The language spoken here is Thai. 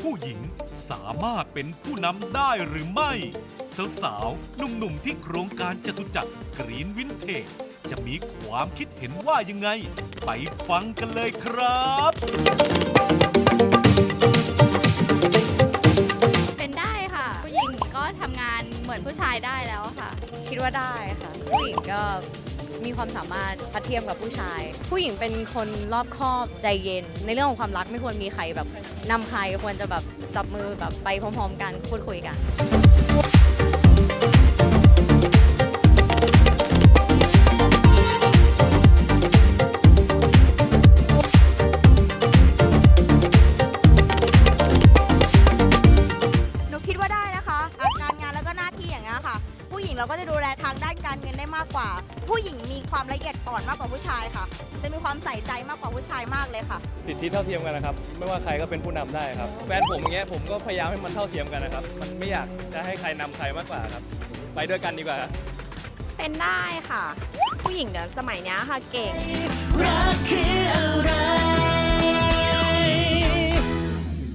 ผู้หญิงสามารถเป็นผู้นำได้หรือไม่ สาวๆหนุ่มๆที่โครงการจตุจักรกรีนวินเทจจะมีความคิดเห็นว่ายังไง ไปฟังกันเลยครับ เป็นได้ค่ะ ผู้หญิงก็ทำงานเหมือนผู้ชายได้แล้วค่ะ คิดว่าได้ค่ะ ผู้หญิงก็ มีความสามารถทัดเทียมกับผู้ชาย ผู้หญิงเป็นคนรอบคอบใจเย็น ในเรื่องของความรักไม่ควรมีใครแบบนำใครควรจะแบบจับมือแบบไปพร้อมๆ กันพูดคุยกันหนูคิดว่าได้นะคะอะการงานแล้วก็หน้าที่อย่างเงี้ยค่ะ ผู้หญิงเราก็จะดูแลทางด้านการเงินได้มากกว่า ผู้หญิงมีความละเอียดอ่อนมากกว่าผู้ชายค่ะ จะมีความใส่ใจมากกว่าผู้ชายมากเลยค่ะ สิทธิเท่าเทียมกันนะครับ ไม่ว่าใครก็เป็นผู้นำได้ครับแฟนผมอย่างเงี้ยผมก็พยายามให้มันเท่าเทียมกันนะครับ มันไม่อยากจะให้ใครนำใครมากกว่าครับ ไปด้วยกันดีกว่าครับเป็นได้ค่ะ ผู้หญิงเดี๋ยวสมัยเนี้ยค่ะเก่ง รั